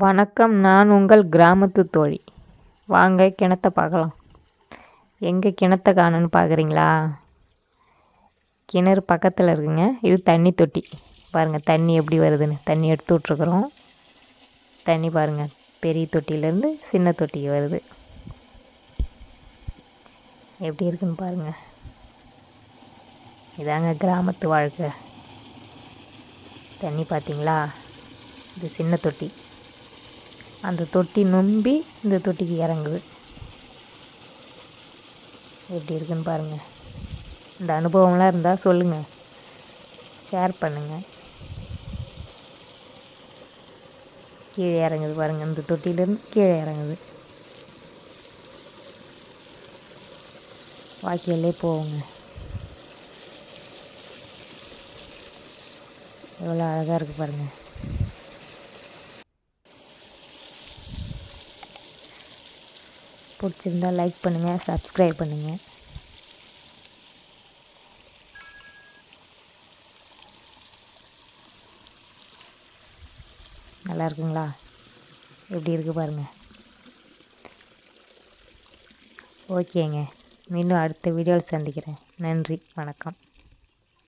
வணக்கம் நான் உங்கள் கிராமத்து தோழி. வாங்க கிணத்தை பார்க்கலாம். எங்கே கிணத்தை காணுன்னு பார்க்குறீங்களா? கிணறு பக்கத்தில் இருக்குங்க. இது தண்ணி தொட்டி. பாருங்கள் தண்ணி எப்படி வருதுன்னு. தண்ணி எடுத்து விட்ருக்குறோம் தண்ணி பாருங்கள் பெரிய தொட்டியிலேருந்து சின்ன தொட்டிக்கு வருது. எப்படி இருக்குன்னு பாருங்கள் இதாங்க கிராமத்து வாழ்க்கை. தண்ணி பார்த்தீங்களா? இது சின்ன தொட்டி. அந்த தொட்டி நொம்பி இந்த தொட்டிக்கு இறங்குது. எப்படி இருக்குன்னு பாருங்கள் இந்த அனுபவம்லாம் இருந்தால் சொல்லுங்கள் ஷேர் பண்ணுங்கள் கீழே இறங்குது பாருங்கள் இந்த தொட்டிலேருந்து கீழே இறங்குது. வாக்கியல்லே போவோங்க எவ்வளோ அழகாக இருக்குது பாருங்கள் பிடிச்சிருந்தா லைக் பண்ணுங்கள் சப்ஸ்கிரைப் பண்ணுங்கள் நல்லா இருக்குங்களா? எப்படி இருக்குது பாருங்கள் ஓகேங்க. மீண்டும் அடுத்த வீடியோவில் சந்திக்கிறேன். நன்றி வணக்கம்.